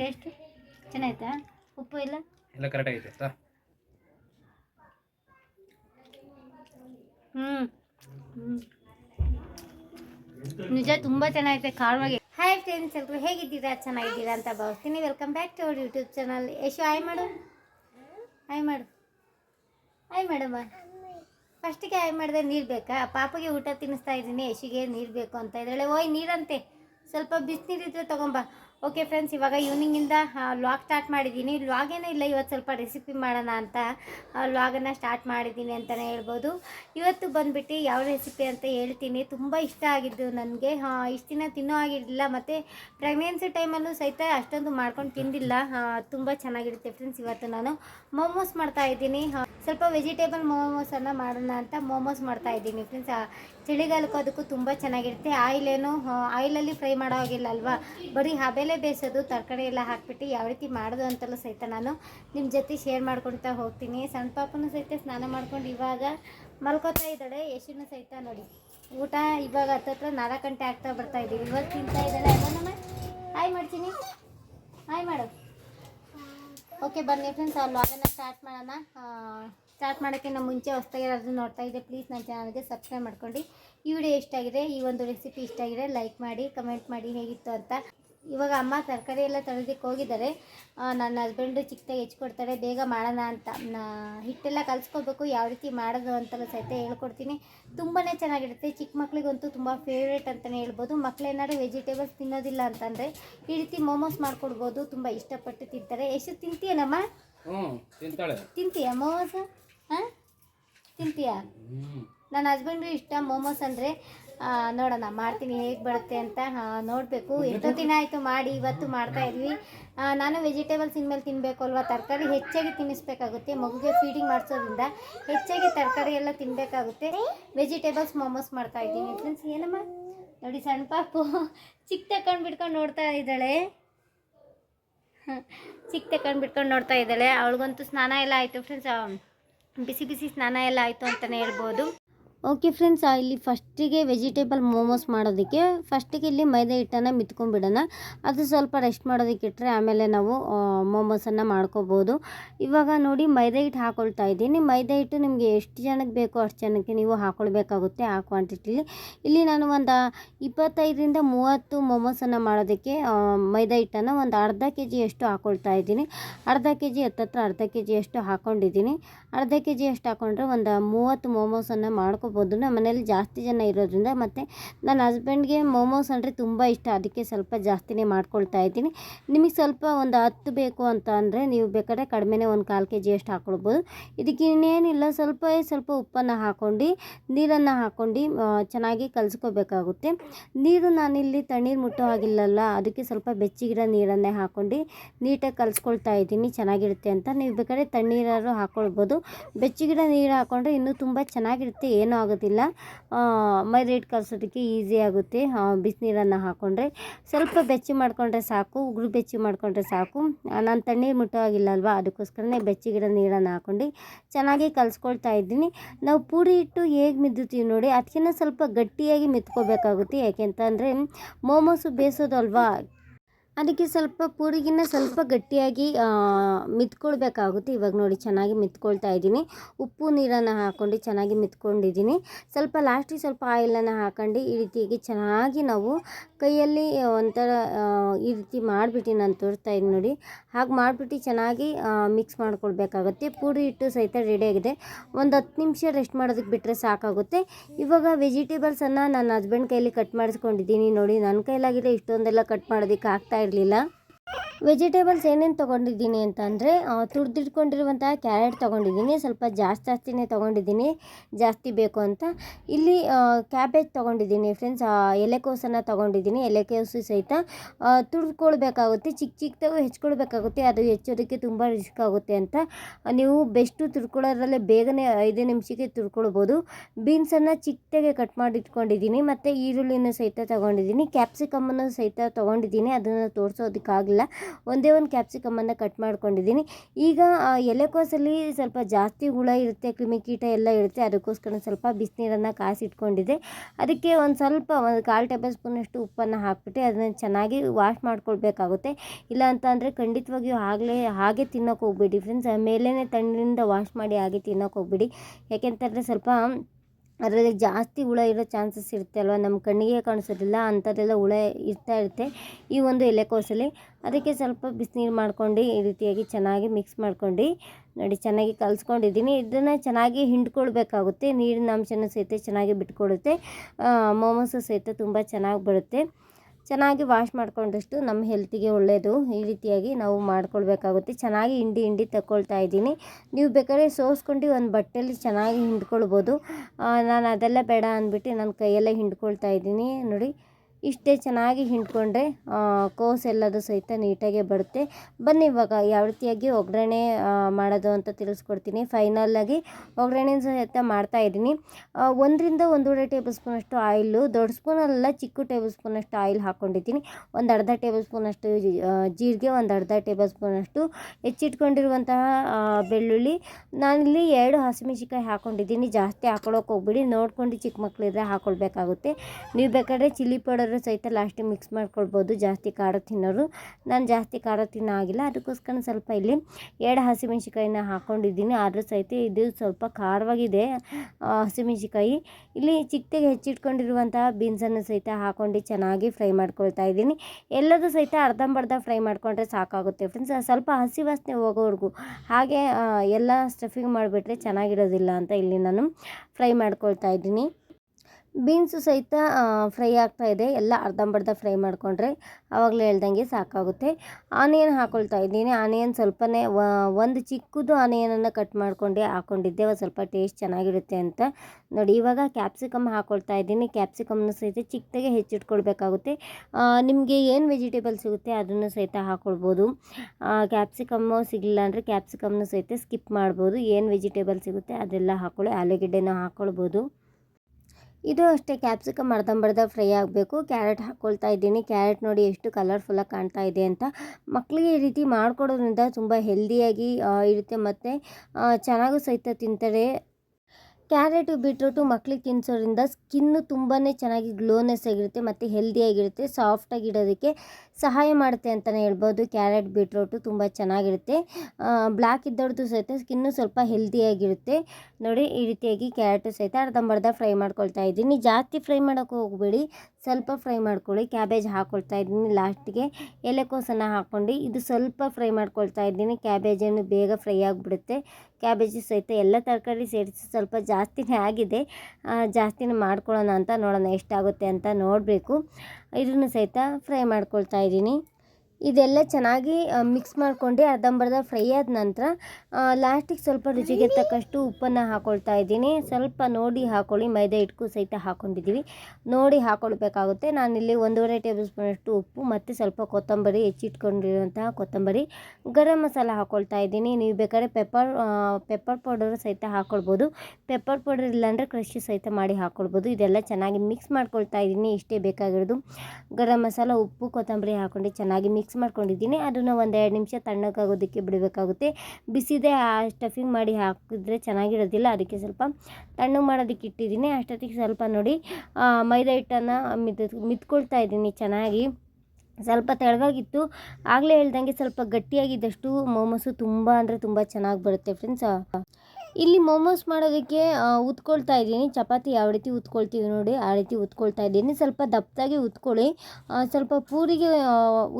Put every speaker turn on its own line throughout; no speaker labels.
Taste ಚೆನ್ನಾಯ್ತಾ ಉಪ್ಪು ಇಲ್ಲ?
ಎಲ್ಲ ಕರೆಕ್ಟ್ ಆಗಿದೆ ಆಯ್ತಾ?
ಹ್ಮ್. ಹ್ಮ್. ನಿಜ ತುಂಬ ಚೆನ್ನಾಗಿದೆ ಖಾರವಾಗಿ ಹಾಯ್ ಫ್ರೆಂಡ್ಸ್ ಎಲ್ಲರೂ ಹೇಗಿದ್ದೀರಾ? ಚೆನ್ನಾಗಿದ್ದೀರಾ ಅಂತ ಭಾವಿಸ್ತೀನಿ. Welcome back to our YouTube channel Yashu hi ಮಾಡು. ಹಾಯ್ ಮಾಡು. ಹಾಯ್ ಮೇಡಮ್ಮ ಫಸ್ಟಿಗೆ ಹಾಯ್ ಮಾಡಿದ್ರೆ ನೀರು ಬೇಕಾ? ಪಾಪಗೆ ಊಟ ತಿನ್ನಿಸ್ತಾ ಇದ್ದೀನಿ ಯಶುಗೆ ನೀರು ಬೇಕು ಅಂತ ಇದ್ದಾಳೆ ಓಯ್ ನೀರಂತೆ. ಸ್ವಲ್ಪ ಬಿಸಿನೀರಿದ್ರೆ ತೊಗೊಂಬ. ಓಕೆ ಫ್ರೆಂಡ್ಸ್ ಇವಾಗ ಈವ್ನಿಂಗಿಂದ ಲಾಗ್ ಸ್ಟಾರ್ಟ್ ಮಾಡಿದ್ದೀನಿ. ಲಾಗ್ ಇಲ್ಲ, ಇವತ್ತು ಸ್ವಲ್ಪ ರೆಸಿಪಿ ಮಾಡೋಣ ಅಂತ. ಲಾಗನ್ನು ಸ್ಟಾರ್ಟ್ ಮಾಡಿದ್ದೀನಿ ಅಂತಲೇ ಹೇಳ್ಬೋದು. ಇವತ್ತು ಬಂದುಬಿಟ್ಟು ಯಾವ ರೆಸಿಪಿ ಅಂತ ಹೇಳ್ತೀನಿ. ತುಂಬ ಇಷ್ಟ ಆಗಿದ್ದು ನನಗೆ. ಇಷ್ಟು ದಿನ ತಿನ್ನೋ ಆಗಿರಲಿಲ್ಲ ಮತ್ತು ಪ್ರೆಗ್ನೆನ್ಸಿ ಟೈಮಲ್ಲೂ ಸಹಿತ ಅಷ್ಟೊಂದು ಮಾಡ್ಕೊಂಡು ತಿಂದಿಲ್ಲ. ತುಂಬ ಚೆನ್ನಾಗಿರುತ್ತೆ ಫ್ರೆಂಡ್ಸ್ ಇವತ್ತು ನಾನು ಮೋಮೋಸ್ ಮಾಡ್ತಾಯಿದ್ದೀನಿ ಸ್ವಲ್ಪ ವೆಜಿಟೇಬಲ್ ಮೋಮೋಸನ್ನು ಮಾಡೋಣ ಅಂತ ಮೋಮೋಸ್ ಮಾಡ್ತಾಯಿದ್ದೀನಿ ಫ್ರೆಂಡ್ಸ್ ಚಳಿಗಾಲಕ್ಕೂ ಅದಕ್ಕೂ ತುಂಬ ಚೆನ್ನಾಗಿರುತ್ತೆ. ಆಯಿಲ್ ಏನು ಆಯಿಲಲ್ಲಿ ಫ್ರೈ ಮಾಡೋ ಹಾಗಿಲ್ಲ ಅಲ್ವಾ? ಬರೀ ಹಬೆಲೆ ಬೇಯಿಸೋದು, ತರಕಾರಿ ಎಲ್ಲ ಹಾಕಿಬಿಟ್ಟು ಯಾವ ರೀತಿ ಮಾಡೋದು ಅಂತಲೂ ಸಹಿತ ನಾನು ನಿಮ್ಮ ಜೊತೆ ಶೇರ್ ಮಾಡ್ಕೊಳ್ತಾ ಹೋಗ್ತೀನಿ. ಸಣ್ಣ ಪಾಪನೂ ಸಹಿತ ಸ್ನಾನ ಮಾಡ್ಕೊಂಡು ಇವಾಗ ಮಲ್ಕೋತಾ ಇದ್ದಾಳೆ, ಯಶುನು ಸಹಿತ ನೋಡಿ. ಊಟ ಇವಾಗ ಹತ್ತತ್ರ ನಾಲ್ಕು ಗಂಟೆ ಆಗ್ತಾ ಬರ್ತಾ ಇದ್ದೀವಿ ಇವಾಗ ತಿಂತಾ ಇದ್ದಾಳೆ ಹಾಯ್ ಮಾಡ್ತೀನಿ. ಹಾಯ್ ಮಾಡು. ಓಕೆ ಬನ್ನಿ ಫ್ರೆಂಡ್ಸ್ ಆ ಲಾಗನ್ನು ಸ್ಟಾರ್ಟ್ ಮಾಡೋಣ. ಸ್ಟಾರ್ಟ್ ಮಾಡೋಕ್ಕಿಂತ ಮುಂಚೆ ಹೊಸ್ದಾಗಿ ಯಾರಾದರೂ ನೋಡ್ತಾ ಇದ್ದೆ ಪ್ಲೀಸ್ ನನ್ನ ಚಾನಲ್ಗೆ ಸಬ್ಸ್ಕ್ರೈಬ್ ಮಾಡ್ಕೊಂಡು. ಈ ವಿಡಿಯೋ ಇಷ್ಟ ಆಗಿದೆ ಈ ಒಂದು ರೆಸಿಪಿ ಇಷ್ಟ ಆಗಿದೆ ಲೈಕ್ ಮಾಡಿ ಕಮೆಂಟ್ ಮಾಡಿ ಹೇಗಿತ್ತು ಅಂತ. ಇವಾಗ ಅಮ್ಮ ತರಕಾರಿ ಎಲ್ಲ ತೊಳೆದಕ್ಕೆ ಹೋಗಿದ್ದಾರೆ. ನನ್ನ ಹಸ್ಬೆಂಡು ಚಿಕ್ಕದಾಗಿ ಹೆಚ್ಕೊಡ್ತಾರೆ ಬೇಗ ಮಾಡೋಣ ಅಂತ. ನಾ- ಹಿಟ್ಟೆಲ್ಲ ಕಲಿಸ್ಕೋಬೇಕು ಯಾವ ರೀತಿ ಮಾಡೋದು ಅಂತೆಲ್ಲ ಸಹಿತ ಹೇಳ್ಕೊಡ್ತೀನಿ. ತುಂಬಾ ಚೆನ್ನಾಗಿರುತ್ತೆ ಚಿಕ್ಕ ಮಕ್ಳಿಗಂತೂ ತುಂಬ ಫೇವ್ರೇಟ್ ಅಂತಲೇ ಹೇಳ್ಬೋದು. ಮಕ್ಳೇನಾದ್ರು ವೆಜಿಟೇಬಲ್ಸ್ ತಿನ್ನೋದಿಲ್ಲ ಅಂತಂದರೆ ಈ ರೀತಿ ಮೋಮೋಸ್ ಮಾಡ್ಕೊಡ್ಬೋದು ತುಂಬ ಇಷ್ಟಪಟ್ಟು ತಿಂತಾರೆ. ಎಷ್ಟು ತಿಂತೀಯನಮ್ಮ? ತಿಂತೀಯ ಮೋಮೋಸ್ ಹಾಂ? ತಿಂತೀಯಾ? ನನ್ನ ಹಸ್ಬೆಂಡು ಇಷ್ಟ ಮೋಮೋಸ್ ಅಂದರೆ ನೋಡೋಣ, ಮಾಡ್ತೀನಿ, ಹೇಗೆ ಬರುತ್ತೆ ಅಂತ ನೋಡಬೇಕು. ಎಷ್ಟೋ ದಿನ ಆಯಿತು ಮಾಡಿ, ಇವತ್ತು ಮಾಡ್ತಾ ಇದ್ವಿ. ನಾನು ವೆಜಿಟೇಬಲ್ಸ್ ಇನ್ಮೇಲೆ ತಿನ್ನಬೇಕು ಅಲ್ವಾ? ತರಕಾರಿ ಹೆಚ್ಚಾಗಿ ತಿನ್ನಿಸ್ಬೇಕಾಗುತ್ತೆ. ಮಗುಗೆ ಫೀಡಿಂಗ್ ಮಾಡಿಸೋದ್ರಿಂದ ಹೆಚ್ಚಾಗಿ ತರಕಾರಿ ಎಲ್ಲ ತಿನ್ನಬೇಕಾಗುತ್ತೆ ವೆಜಿಟೇಬಲ್ಸ್ ಮೋಮೋಸ್ ಮಾಡ್ತಾ ಇದ್ದೀನಿ. ಫ್ರೆಂಡ್ಸ್ ಏನಮ್ಮ? ನೋಡಿ, ಸಣ್ಣ ಪಾಪು, ಚಿಕ್ಕ ತಕೊಂಡು ಬಿಟ್ಕೊಂಡು ನೋಡ್ತಾ ಇದ್ದಾಳೆ. ಚಿಕ್ಕ ತಕೊಂಡು ಬಿಟ್ಕೊಂಡು ನೋಡ್ತಾ ಇದ್ದಾಳೆ. ಅವಳಿಗಂತೂ ಸ್ನಾನ ಎಲ್ಲ ಆಯಿತು. ಫ್ರೆಂಡ್ಸ್ ಬಿಸಿ ಬಿಸಿ ಸ್ನಾನ ಎಲ್ಲ ಆಯಿತು ಅಂತಲೇ ಹೇಳ್ಬೋದು. ಓಕೆ ಫ್ರೆಂಡ್ಸ್ ಇಲ್ಲಿ ಫಸ್ಟಿಗೆ ವೆಜಿಟೇಬಲ್ ಮೋಮೋಸ್ ಮಾಡೋದಕ್ಕೆ ಫಸ್ಟಿಗೆ ಇಲ್ಲಿ ಮೈದಾ ಹಿಟ್ಟನ್ನು ಮಿತ್ಕೊಂಡ್ಬಿಡೋಣ ಅದು ಸ್ವಲ್ಪ ರೆಸ್ಟ್ ಮಾಡೋದಕ್ಕೆ ಇಟ್ಟರೆ ಆಮೇಲೆ ನಾವು ಮೋಮೋಸನ್ನು ಮಾಡ್ಕೋಬೋದು. ಇವಾಗ ನೋಡಿ, ಮೈದಾ ಹಿಟ್ಟು ಹಾಕೊಳ್ತಾ ಇದ್ದೀನಿ. ಮೈದಾ ಹಿಟ್ಟು ನಿಮಗೆ ಎಷ್ಟು ಜನಕ್ಕೆ ಬೇಕೋ ಅಷ್ಟು ಜನಕ್ಕೆ ನೀವು ಹಾಕ್ಕೊಳ್ಬೇಕಾಗುತ್ತೆ ಆ ಕ್ವಾಂಟಿಟಿಲಿ ಇಲ್ಲಿ ನಾನು ಒಂದು ಇಪ್ಪತ್ತೈದರಿಂದ ಮೂವತ್ತು ಮೋಮೋಸನ್ನು ಮಾಡೋದಕ್ಕೆ ಮೈದಾ ಹಿಟ್ಟನ್ನು ಒಂದು ಅರ್ಧ ಕೆ ಜಿಯಷ್ಟು ಹಾಕೊಳ್ತಾ ಇದ್ದೀನಿ. ಅರ್ಧ ಕೆ ಜಿ ಹತ್ತತ್ರ ಅರ್ಧ ಕೆ ಜಿಯಷ್ಟು ಹಾಕ್ಕೊಂಡಿದ್ದೀನಿ ಅರ್ಧ ಕೆ ಜಿಯಷ್ಟು ಹಾಕ್ಕೊಂಡ್ರೆ ಒಂದು ಮೂವತ್ತು ಮೋಮೋಸನ್ನು ಮಾಡ್ಕೋಬೋದು ನಮ್ಮ ಮನೇಲಿ ಜಾಸ್ತಿ ಜನ ಇರೋದ್ರಿಂದ ಮತ್ತು ನನ್ನ ಹಸ್ಬೆಂಡ್ಗೆ ಮೋಮೋಸ್ ಅಂದರೆ ತುಂಬ ಇಷ್ಟ. ಅದಕ್ಕೆ ಸ್ವಲ್ಪ ಜಾಸ್ತಿನೇ ಮಾಡ್ಕೊಳ್ತಾ ಇದ್ದೀನಿ. ನಿಮಗೆ ಸ್ವಲ್ಪ ಒಂದು ಹತ್ತು ಬೇಕು ಅಂತ ಅಂದರೆ ನೀವು ಬೇಕಾದ್ರೆ ಕಡಿಮೆನೇ ಒಂದು ಕಾಲು ಕೆ ಜಿಯಷ್ಟು ಹಾಕ್ಕೊಳ್ಬೋದು ಇದಕ್ಕೆ ಇನ್ನೇನಿಲ್ಲ. ಸ್ವಲ್ಪ ಸ್ವಲ್ಪ ಉಪ್ಪನ್ನು ಹಾಕ್ಕೊಂಡು ನೀರನ್ನು ಹಾಕ್ಕೊಂಡು ಚೆನ್ನಾಗಿ ಕಲಿಸ್ಕೋಬೇಕಾಗುತ್ತೆ. ನೀರು ನಾನಿಲ್ಲಿ ತಣ್ಣೀರು ಮುಟ್ಟೋ ಹಾಗಿಲ್ಲಲ್ಲ. ಅದಕ್ಕೆ ಸ್ವಲ್ಪ ಬೆಚ್ಚಗಿರೋ ನೀರನ್ನೇ ಹಾಕ್ಕೊಂಡು ನೀಟಾಗಿ ಕಲಿಸ್ಕೊಳ್ತಾ ಇದ್ದೀನಿ. ಚೆನ್ನಾಗಿರುತ್ತೆ ಅಂತ. ನೀವು ಬೇಕಾದ್ರೆ ತಣ್ಣೀರಾದ್ರು ಹಾಕ್ಕೊಳ್ಬೋದು ಬೆಚ್ಚಗಿರೋ ನೀರು ಹಾಕ್ಕೊಂಡ್ರೆ ಇನ್ನೂ ತುಂಬ ಚೆನ್ನಾಗಿರುತ್ತೆ. ಏನೂ ಆಗೋದಿಲ್ಲ. ಮೈರೇಟ್ ಕಲಿಸೋದಕ್ಕೆ ಈಸಿ ಆಗುತ್ತೆ. ಬಿಸಿನೀರನ್ನು ಹಾಕ್ಕೊಂಡ್ರೆ ಸ್ವಲ್ಪ ಬೆಚ್ಚಿ ಮಾಡಿಕೊಂಡ್ರೆ ಸಾಕು ಉಗುರು ಬೆಚ್ಚಿ ಮಾಡಿಕೊಂಡ್ರೆ ಸಾಕು. ನಾನು ತಣ್ಣೀರು ಮುಟ್ಟೋ ಹಾಗಿಲ್ಲ ಅಲ್ವಾ ಅದಕ್ಕೋಸ್ಕರನೇ ಬೆಚ್ಚಗಿರೋ ನೀರನ್ನು ಹಾಕ್ಕೊಂಡು ಚೆನ್ನಾಗಿ ಕಲಿಸ್ಕೊಳ್ತಾ ಇದ್ದೀನಿ. ನಾವು ಪೂರಿ ಹಿಟ್ಟು ಹೇಗೆ ಮಿದ್ದುತ್ತೀವಿ ನೋಡಿ ಅದಕ್ಕಿಂತ ಸ್ವಲ್ಪ ಗಟ್ಟಿಯಾಗಿ ಮಿತ್ಕೋಬೇಕಾಗುತ್ತೆ. ಯಾಕೆಂತಂದರೆ ಮೋಮೋಸು ಬೇಯಿಸೋದು ಅಲ್ವಾ ಅದಕ್ಕೆ ಸ್ವಲ್ಪ ಪೂರಿಗಿನ್ನ ಸ್ವಲ್ಪ ಗಟ್ಟಿಯಾಗಿ ಮಿತ್ಕೊಳ್ಬೇಕಾಗುತ್ತೆ. ಇವಾಗ ನೋಡಿ ಚೆನ್ನಾಗಿ ಮಿತ್ಕೊಳ್ತಾ ಇದ್ದೀನಿ. ಉಪ್ಪು ನೀರನ್ನು ಹಾಕ್ಕೊಂಡು ಚೆನ್ನಾಗಿ ಮಿತ್ಕೊಂಡಿದ್ದೀನಿ. ಸ್ವಲ್ಪ ಲಾಸ್ಟಿಗೆ ಸ್ವಲ್ಪ ಆಯಿಲನ್ನು ಹಾಕೊಂಡು ಈ ರೀತಿಯಾಗಿ ಚೆನ್ನಾಗಿ ನಾವು ಕೈಯಲ್ಲಿ ಒಂಥರ ಈ ರೀತಿ ಮಾಡಿಬಿಟ್ಟು ನಾನು ತೋರಿಸ್ತಾ ಇದ್ದೀನಿ ನೋಡಿ. ಹಾಗೆ ಮಾಡಿಬಿಟ್ಟು ಚೆನ್ನಾಗಿ ಮಿಕ್ಸ್ ಮಾಡ್ಕೊಳ್ಬೇಕಾಗುತ್ತೆ. ಪೂರಿ ಹಿಟ್ಟು ಸಹಿತ ರೆಡಿಯಾಗಿದೆ ಒಂದು ಹತ್ತು ನಿಮಿಷ ರೆಸ್ಟ್ ಮಾಡೋದಕ್ಕೆ ಬಿಟ್ಟರೆ ಸಾಕಾಗುತ್ತೆ. ಇವಾಗ ವೆಜಿಟೇಬಲ್ಸನ್ನು ನನ್ನ ಹಸ್ಬೆಂಡ್ ಕೈಯಲ್ಲಿ ಕಟ್ ಮಾಡಿಸ್ಕೊಂಡಿದ್ದೀನಿ ನೋಡಿ. ನನ್ನ ಕೈಲಾಗಿದೆ ಇಷ್ಟೊಂದೆಲ್ಲ ಕಟ್ ಮಾಡೋದಕ್ಕೆ ಆಗ್ತಾ ಇರಲಿಲ್ಲ. ವೆಜಿಟೇಬಲ್ಸ್ ಏನೇನು ತೊಗೊಂಡಿದ್ದೀನಿ ಅಂತಂದರೆ ತುರಿದಿಟ್ಕೊಂಡಿರುವಂತಹ ಕ್ಯಾರೆಟ್ ತೊಗೊಂಡಿದ್ದೀನಿ, ಸ್ವಲ್ಪ ಜಾಸ್ತಿ ಜಾಸ್ತಿನೇ ತೊಗೊಂಡಿದ್ದೀನಿ, ಜಾಸ್ತಿ ಬೇಕು ಅಂತ. ಇಲ್ಲಿ ಕ್ಯಾಬೇಜ್ ತೊಗೊಂಡಿದ್ದೀನಿ ಫ್ರೆಂಡ್ಸ್ ಎಲೆಕೋಸನ್ನು ತೊಗೊಂಡಿದ್ದೀನಿ, ಎಲೆಕೋಸು ಸಹಿತ. ತುಡ್ಕೊಳ್ಬೇಕಾಗುತ್ತೆ ಚಿಕ್ಕ ಚಿಕ್ಕದಾಗೂ ಹೆಚ್ಕೊಳ್ಬೇಕಾಗುತ್ತೆ, ಅದು ಹೆಚ್ಚೋದಕ್ಕೆ ತುಂಬ ರಿಸ್ಕ್ ಆಗುತ್ತೆ ಅಂತ. ನೀವು ಬೆಸ್ಟು ತುರ್ಕೊಳ್ಳೋದ್ರಲ್ಲೇ ಬೇಗನೆ ಐದು ನಿಮಿಷಕ್ಕೆ ತುರ್ಕೊಳ್ಬೋದು. ಬೀನ್ಸನ್ನು ಚಿಕ್ಕದಾಗೆ ಕಟ್ ಮಾಡಿಟ್ಕೊಂಡಿದ್ದೀನಿ, ಮತ್ತು ಈರುಳ್ಳಿನೂ ಸಹಿತ ತೊಗೊಂಡಿದ್ದೀನಿ ಕ್ಯಾಪ್ಸಿಕಮ್ಮನ್ನು ಸಹಿತ ತೊಗೊಂಡಿದ್ದೀನಿ, ಅದನ್ನು ತೋರಿಸೋದಕ್ಕಾಗಲಿಲ್ಲ. ಒಂದೇ ಒಂದು ಕ್ಯಾಪ್ಸಿಕಮನ್ನು ಕಟ್ ಮಾಡ್ಕೊಂಡಿದ್ದೀನಿ. ಈಗ ಎಲೆಕೋಸಲ್ಲಿ ಸ್ವಲ್ಪ ಜಾಸ್ತಿ ಹುಳ ಇರುತ್ತೆ, ಕ್ರಿಮಿಕೀಟ ಎಲ್ಲ ಇರುತ್ತೆ, ಅದಕ್ಕೋಸ್ಕರ ಸ್ವಲ್ಪ ಬಿಸಿನೀರನ್ನು ಕಾಸಿಟ್ಕೊಂಡಿದ್ದೆ. ಅದಕ್ಕೆ ಒಂದು ಸ್ವಲ್ಪ, ಒಂದು ಕಾಲು ಟೇಬಲ್ ಸ್ಪೂನಷ್ಟು ಉಪ್ಪನ್ನು ಹಾಕ್ಬಿಟ್ಟು, ಅದನ್ನು ಚೆನ್ನಾಗಿ ವಾಶ್ ಮಾಡ್ಕೊಳ್ಬೇಕಾಗುತ್ತೆ. ಇಲ್ಲ ಅಂತ ಖಂಡಿತವಾಗಿಯೂ ಆಗಲೇ, ಹಾಗೆ ತಿನ್ನೋಕೆ ಹೋಗ್ಬೇಡಿ. ಫ್ರೆಂಡ್ಸ್ ಮೇಲೇ ತಣ್ಣಿಂದ ವಾಶ್ ಮಾಡಿ ಹಾಗೆ ತಿನ್ನೋಕೆ ಹೋಗ್ಬಿಡಿ. ಯಾಕೆಂತಂದರೆ ಸ್ವಲ್ಪ ಅದರಲ್ಲಿ ಜಾಸ್ತಿ ಹುಳ ಇರೋ ಚಾನ್ಸಸ್ ಇರುತ್ತೆ ಅಲ್ವಾ? ನಮ್ಮ ಕಣ್ಣಿಗೆ ಕಾಣಿಸೋದಿಲ್ಲ, ಅಂಥದ್ದೆಲ್ಲ ಹುಳ ಇರ್ತಾ ಇರುತ್ತೆ. ಈ ಒಂದು ಎಲೆಕೋಸಲ್ಲಿ ಅದಕ್ಕೆ ಸ್ವಲ್ಪ ಬಿಸಿನೀರು ಮಾಡ್ಕೊಂಡು ಈ ರೀತಿಯಾಗಿ ಚೆನ್ನಾಗಿ ಮಿಕ್ಸ್ ಮಾಡ್ಕೊಂಡು ನೋಡಿ, ಚೆನ್ನಾಗಿ ಕಲಿಸ್ಕೊಂಡಿದ್ದೀನಿ. ಇದನ್ನು ಚೆನ್ನಾಗಿ ಹಿಂಡ್ಕೊಳ್ಬೇಕಾಗುತ್ತೆ. ನೀರಿನ ಅಂಶನೂ ಸಹಿತ ಚೆನ್ನಾಗಿ ಬಿಟ್ಕೊಡುತ್ತೆ. ಮೋಮೋಸು ಸಹಿತ ತುಂಬ ಚೆನ್ನಾಗಿ ಬರುತ್ತೆ. ಚೆನ್ನಾಗಿ ವಾಶ್ ಮಾಡ್ಕೊಂಡಷ್ಟು ನಮ್ಮ ಹೆಲ್ತಿಗೆ ಒಳ್ಳೆಯದು ಈ ರೀತಿಯಾಗಿ ನಾವು ಮಾಡ್ಕೊಳ್ಬೇಕಾಗುತ್ತೆ. ಚೆನ್ನಾಗಿ ಹಿಂಡಿ ಹಿಂಡಿ ತಗೊಳ್ತಾ ಇದ್ದೀನಿ. ನೀವು ಬೇಕಾದ್ರೆ ಸೋಸ್ಕೊಂಡು ಒಂದು ಬಟ್ಟೆಯಲ್ಲಿ ಚೆನ್ನಾಗಿ ಹಿಂಡ್ಕೊಳ್ಬೋದು. ನಾನು ಅದೆಲ್ಲ ಬೇಡ ಅಂದ್ಬಿಟ್ಟು ನಾನು ಕೈಯಲ್ಲೇ ಹಿಂಡ್ಕೊಳ್ತಾ ಇದ್ದೀನಿ. ನೋಡಿ. ಇಷ್ಟೇ ಚೆನ್ನಾಗಿ ಹಿಂಡ್ಕೊಂಡ್ರೆ ಕೋಸು ಕೋಸೆಲ್ಲದು ಸಹಿತ ನೀಟಾಗೆ ಬರುತ್ತೆ. ಬನ್ನಿ ಇವಾಗ ಯಾವ ರೀತಿಯಾಗಿ ಒಗ್ಗರಣೆ ಮಾಡೋದು ಅಂತ ತಿಳಿಸ್ಕೊಡ್ತೀನಿ. ಫೈನಲ್ಲಾಗಿ ಒಗ್ಗರಣೆ ಸಹಿತ ಮಾಡ್ತಾ ಇದ್ದೀನಿ. ಒಂದರಿಂದ ಒಂದೂವರೆ ಟೇಬಲ್ ಸ್ಪೂನಷ್ಟು ಆಯಿಲು, ದೊಡ್ಡ ಸ್ಪೂನಲ್ಲ ಚಿಕ್ಕ ಟೇಬಲ್ ಸ್ಪೂನಷ್ಟು ಆಯಿಲ್ ಹಾಕ್ಕೊಂಡಿದ್ದೀನಿ ಒಂದು ಅರ್ಧ ಟೇಬಲ್ ಸ್ಪೂನಷ್ಟು ಜೀರಿಗೆ, ಒಂದು ಅರ್ಧ ಟೇಬಲ್ ಸ್ಪೂನಷ್ಟು ಹೆಚ್ಚಿಟ್ಕೊಂಡಿರುವಂತಹ ಬೆಳ್ಳುಳ್ಳಿ. ನಾನಿಲ್ಲಿ ಎರಡು ಹಸಿಮೆಣಸಿಕಾಯಿ ಹಾಕ್ಕೊಂಡಿದ್ದೀನಿ ಜಾಸ್ತಿ ಹಾಕೊಳ್ಳೋಕೆ ಹೋಗ್ಬಿಡಿ. ನೋಡ್ಕೊಂಡು ಚಿಕ್ಕ ಮಕ್ಕಳಿದ್ರೆ ಹಾಕ್ಕೊಳ್ಬೇಕಾಗುತ್ತೆ ನೀವು ಬೇಕಾದ್ರೆ ಚಿಲ್ಲಿ ಪೌಡರು ಸಹಿತ ಲಾಸ್ಟಿಗೆ ಮಿಕ್ಸ್ ಮಾಡ್ಕೊಳ್ಬೋದು. ಜಾಸ್ತಿ ಖಾರ ತಿನ್ನೋರು. ನಾನು ಜಾಸ್ತಿ ಖಾರ ತಿನ್ನೋ ಆಗಿಲ್ಲ. ಅದಕ್ಕೋಸ್ಕರ ಸ್ವಲ್ಪ ಇಲ್ಲಿ ಎರಡು ಹಸಿಮೆಣಸಿಕಾಯಿನ ಹಾಕ್ಕೊಂಡಿದ್ದೀನಿ ಆದರೂ ಸಹಿತ ಇದು ಸ್ವಲ್ಪ ಖಾರವಾಗಿದೆ. ಹಸಿ ಹಸಿಮೆಣಸಿಕಾಯಿ ಇಲ್ಲಿ ಚಿಕ್ಕದಾಗಿ ಹೆಚ್ಚಿಟ್ಕೊಂಡಿರುವಂತಹ ಬೀನ್ಸನ್ನು ಸಹಿತ ಹಾಕ್ಕೊಂಡು ಚೆನ್ನಾಗಿ ಫ್ರೈ ಮಾಡ್ಕೊಳ್ತಾ ಇದ್ದೀನಿ. ಎಲ್ಲದೂ ಸಹಿತ ಅರ್ಧಂಬರ್ಧ ಫ್ರೈ ಮಾಡಿಕೊಂಡ್ರೆ ಸಾಕಾಗುತ್ತೆ ಫ್ರೆಂಡ್ಸ್ ಸ್ವಲ್ಪ ಹಸಿ ವಾಸನೆ ಹೋಗೋವರೆಗೂ ಹಾಗೆ ಎಲ್ಲ ಸ್ಟಫಿಂಗ್ ಮಾಡಿಬಿಟ್ರೆ ಚೆನ್ನಾಗಿರೋದಿಲ್ಲ ಅಂತ ಇಲ್ಲಿ ನಾನು ಫ್ರೈ ಮಾಡ್ಕೊಳ್ತಾ ಇದ್ದೀನಿ. ಬೀನ್ಸು ಸಹಿತ ಫ್ರೈ ಆಗ್ತಾ ಇದೆ. ಎಲ್ಲ ಅರ್ಧಂಬರ್ಧ ಫ್ರೈ ಮಾಡಿಕೊಂಡ್ರೆ ಆವಾಗಲೇ ಹೇಳ್ದಂಗೆ ಸಾಕಾಗುತ್ತೆ. ಆನಿಯನ್ ಹಾಕ್ಕೊಳ್ತಾ ಇದ್ದೀನಿ. ಆನಿಯನ್ ಸ್ವಲ್ಪನೇ ಒಂದು ಚಿಕ್ಕದು ಆನಿಯನನ್ನು ಕಟ್ ಮಾಡಿಕೊಂಡೇ ಹಾಕ್ಕೊಂಡಿದ್ದೆ ಒಂದು ಸ್ವಲ್ಪ ಟೇಸ್ಟ್ ಚೆನ್ನಾಗಿರುತ್ತೆ ಅಂತ. ನೋಡಿ, ಇವಾಗ ಕ್ಯಾಪ್ಸಿಕಮ್ ಹಾಕ್ಕೊಳ್ತಾ ಇದ್ದೀನಿ. ಕ್ಯಾಪ್ಸಿಕಮ್ನ ಸಹಿತ ಚಿಕ್ಕದಾಗೆ ಹೆಚ್ಚಿಟ್ಕೊಳ್ಬೇಕಾಗುತ್ತೆ. ನಿಮಗೆ ಏನು ವೆಜಿಟೇಬಲ್ ಸಿಗುತ್ತೆ ಅದನ್ನು ಸಹಿತ ಹಾಕ್ಕೊಳ್ಬೋದು ಕ್ಯಾಪ್ಸಿಕಮ್ಮು ಸಿಗಲಿಲ್ಲ ಅಂದರೆ ಕ್ಯಾಪ್ಸಿಕಮ್ನ ಸಹಿತ ಸ್ಕಿಪ್ ಮಾಡ್ಬೋದು. ಏನು ವೆಜಿಟೇಬಲ್ ಸಿಗುತ್ತೆ ಅದೆಲ್ಲ ಹಾಕ್ಕೊಳ್ಳಿ ಆಲೂಗೆಡ್ಡೆನೂ ಹಾಕ್ಕೊಳ್ಬೋದು ಇದು ಅಷ್ಟೇ ಕ್ಯಾಪ್ಸಿಕಮ್ ಅರ್ಧಂಬರ್ಧ ಫ್ರೈ ಆಗಬೇಕು. ಕ್ಯಾರೆಟ್ ಹಾಕ್ಕೊಳ್ತಾ ಇದ್ದೀನಿ. ಕ್ಯಾರೆಟ್ ನೋಡಿ ಎಷ್ಟು ಕಲರ್ಫುಲ್ಲಾಗಿ ಕಾಣ್ತಾ ಇದೆ ಅಂತ. ಮಕ್ಕಳಿಗೆ ಈ ರೀತಿ ಮಾಡಿಕೊಡೋದ್ರಿಂದ ತುಂಬ ಹೆಲ್ದಿಯಾಗಿ ಇರುತ್ತೆ ಮತ್ತು ಚೆನ್ನಾಗೂ ಸಹಿತ ತಿಂತಾರೆ. ಕ್ಯಾರೆಟು ಬೀಟ್ರೂಟು ಮಕ್ಳಿಗೆ ತಿನ್ನಿಸೋದ್ರಿಂದ ಸ್ಕಿನ್ನು ತುಂಬಾ ಚೆನ್ನಾಗಿ ಗ್ಲೋನೆಸ್ ಆಗಿರುತ್ತೆ ಮತ್ತು ಹೆಲ್ದಿಯಾಗಿರುತ್ತೆ ಸಾಫ್ಟಾಗಿ ಇಡೋದಕ್ಕೆ ಸಹಾಯ ಮಾಡುತ್ತೆ ಅಂತಲೇ ಹೇಳ್ಬೋದು. ಕ್ಯಾರೆಟ್, ಬೀಟ್ರೂಟು ತುಂಬ ಚೆನ್ನಾಗಿರುತ್ತೆ. ಬ್ಲ್ಯಾಕ್ ಇದ್ದವ್ರದ್ದು ಸಹಿತ ಸ್ಕಿನ್ನು ಸ್ವಲ್ಪ ಹೆಲ್ದಿಯಾಗಿರುತ್ತೆ ನೋಡಿ, ಈ ರೀತಿಯಾಗಿ ಕ್ಯಾರೆಟು ಸಹಿತ ಅರ್ಧಂಬರ್ಧ ಫ್ರೈ ಮಾಡ್ಕೊಳ್ತಾ ಇದ್ದೀನಿ. ಜಾಸ್ತಿ ಫ್ರೈ ಮಾಡೋಕ್ಕೆ ಹೋಗಬೇಡಿ. ಸ್ವಲ್ಪ ಫ್ರೈ ಮಾಡ್ಕೊಳ್ಳಿ. ಕ್ಯಾಬೇಜ್ ಹಾಕ್ಕೊಳ್ತಾ ಇದ್ದೀನಿ ಲಾಸ್ಟಿಗೆ. ಎಲೆಕೋಸನ್ನು ಹಾಕ್ಕೊಂಡು ಇದು ಸ್ವಲ್ಪ ಫ್ರೈ ಮಾಡ್ಕೊಳ್ತಾ ಇದ್ದೀನಿ. ಕ್ಯಾಬೇಜನ್ನು ಬೇಗ ಫ್ರೈ ಆಗಿಬಿಡುತ್ತೆ. ಕ್ಯಾಬೇಜ್ ಸಹಿತ ಎಲ್ಲ ತರಕಾರಿ ಸೇರಿಸಿ ಸ್ವಲ್ಪ ಜಾಸ್ತಿನೇ ಆಗಿದೆ. ಜಾಸ್ತಿನೇ ಮಾಡ್ಕೊಳ್ಳೋಣ ಅಂತ ನೋಡೋಣ ಎಷ್ಟಾಗುತ್ತೆ ಅಂತ ನೋಡಬೇಕು. ಇದನ್ನು ಸಹಿತ ಫ್ರೈ ಮಾಡ್ಕೊಳ್ತಾ ಇದ್ದೀನಿ. ಇದೆಲ್ಲ ಚೆನ್ನಾಗಿ ಮಿಕ್ಸ್ ಮಾಡ್ಕೊಂಡು ಅರ್ಧಂಬರ್ಧ ಫ್ರೈ ಆದ ನಂತರ ಲಾಸ್ಟಿಗೆ ಸ್ವಲ್ಪ ರುಚಿಗೆ ತಕ್ಕಷ್ಟು ಉಪ್ಪನ್ನು ಹಾಕ್ಕೊಳ್ತಾ ಇದ್ದೀನಿ. ಸ್ವಲ್ಪ ನೋಡಿ ಹಾಕೊಳ್ಳಿ, ಮೈದಾ ಹಿಟ್ಗೂ ಸಹಿತ ಹಾಕ್ಕೊಂಡಿದ್ದೀವಿ ನೋಡಿ ಹಾಕ್ಕೊಳ್ಬೇಕಾಗುತ್ತೆ ನಾನಿಲ್ಲಿ ಒಂದೂವರೆ ಟೇಬಲ್ ಸ್ಪೂನಷ್ಟು ಉಪ್ಪು ಮತ್ತು ಸ್ವಲ್ಪ ಕೊತ್ತಂಬರಿ ಹೆಚ್ಚಿಟ್ಕೊಂಡಿರುವಂತಹ ಕೊತ್ತಂಬರಿ. ಗರಂ ಮಸಾಲ ಹಾಕ್ಕೊಳ್ತಾ ಇದ್ದೀನಿ. ನೀವು ಬೇಕಾದ್ರೆ ಪೆಪ್ಪರ್ ಪೆಪ್ಪರ್ ಪೌಡರ್ ಸಹಿತ ಹಾಕ್ಕೊಳ್ಬೋದು ಪೆಪ್ಪರ್ ಪೌಡರ್ ಇಲ್ಲಾಂದರೆ ಕ್ರಶ್ ಸಹಿತ ಮಾಡಿ ಹಾಕ್ಕೊಳ್ಬೋದು ಇದೆಲ್ಲ ಚೆನ್ನಾಗಿ ಮಿಕ್ಸ್ ಮಾಡ್ಕೊಳ್ತಾ ಇದ್ದೀನಿ. ಇಷ್ಟೇ ಬೇಕಾಗಿರೋದು. ಗರಂ ಮಸಾಲ, ಉಪ್ಪು, ಕೊತ್ತಂಬರಿ ಹಾಕ್ಕೊಂಡು ಚೆನ್ನಾಗಿ ಮಿಕ್ಸ್ ಮಾಡ್ಕೊಂಡಿದ್ದೀನಿ. ಅದನ್ನು ಒಂದು ಎರಡು ನಿಮಿಷ ತಣ್ಣಕ್ಕಾಗೋದಕ್ಕೆ ಬಿಡಬೇಕಾಗುತ್ತೆ. ಬಿಸಿದೆ ಆ ಸ್ಟಫಿಂಗ್ ಮಾಡಿ ಹಾಕಿದ್ರೆ ಚೆನ್ನಾಗಿರೋದಿಲ್ಲ. ಅದಕ್ಕೆ ಸ್ವಲ್ಪ ತಣ್ಣಗೆ ಮಾಡೋದಕ್ಕೆ ಇಟ್ಟಿದ್ದೀನಿ. ಅಷ್ಟೊತ್ತಿಗೆ ಸ್ವಲ್ಪ ನೋಡಿ ಮೈದಾ ಹಿಟ್ಟನ್ನು ಮಿದ್ ಮಿತ್ಕೊಳ್ತಾ ಇದ್ದೀನಿ ಚೆನ್ನಾಗಿ. ಸ್ವಲ್ಪ ತೆಳವಾಗಿತ್ತು ಆಗಲೇ ಹೇಳ್ದಂಗೆ ಸ್ವಲ್ಪ ಗಟ್ಟಿಯಾಗಿದ್ದಷ್ಟು ಮೋಮೋಸು ತುಂಬ ಅಂದರೆ ತುಂಬ ಚೆನ್ನಾಗಿ ಬರುತ್ತೆ ಫ್ರೆಂಡ್ಸ್ ಇಲ್ಲಿ ಮೋಮೋಸ್ ಮಾಡೋದಕ್ಕೆ ಉತ್ಕೊಳ್ತಾ ಇದ್ದೀನಿ. ಚಪಾತಿ ಯಾವ ರೀತಿ ಉತ್ಕೊಳ್ತೀವಿ ನೋಡಿ, ಆ ರೀತಿ ಉತ್ಕೊಳ್ತಾ ಇದ್ದೀನಿ. ಸ್ವಲ್ಪ ದಪ್ಪದಾಗಿ ಉತ್ಕೊಳ್ಳಿ. ಸ್ವಲ್ಪ ಪೂರಿಗೆ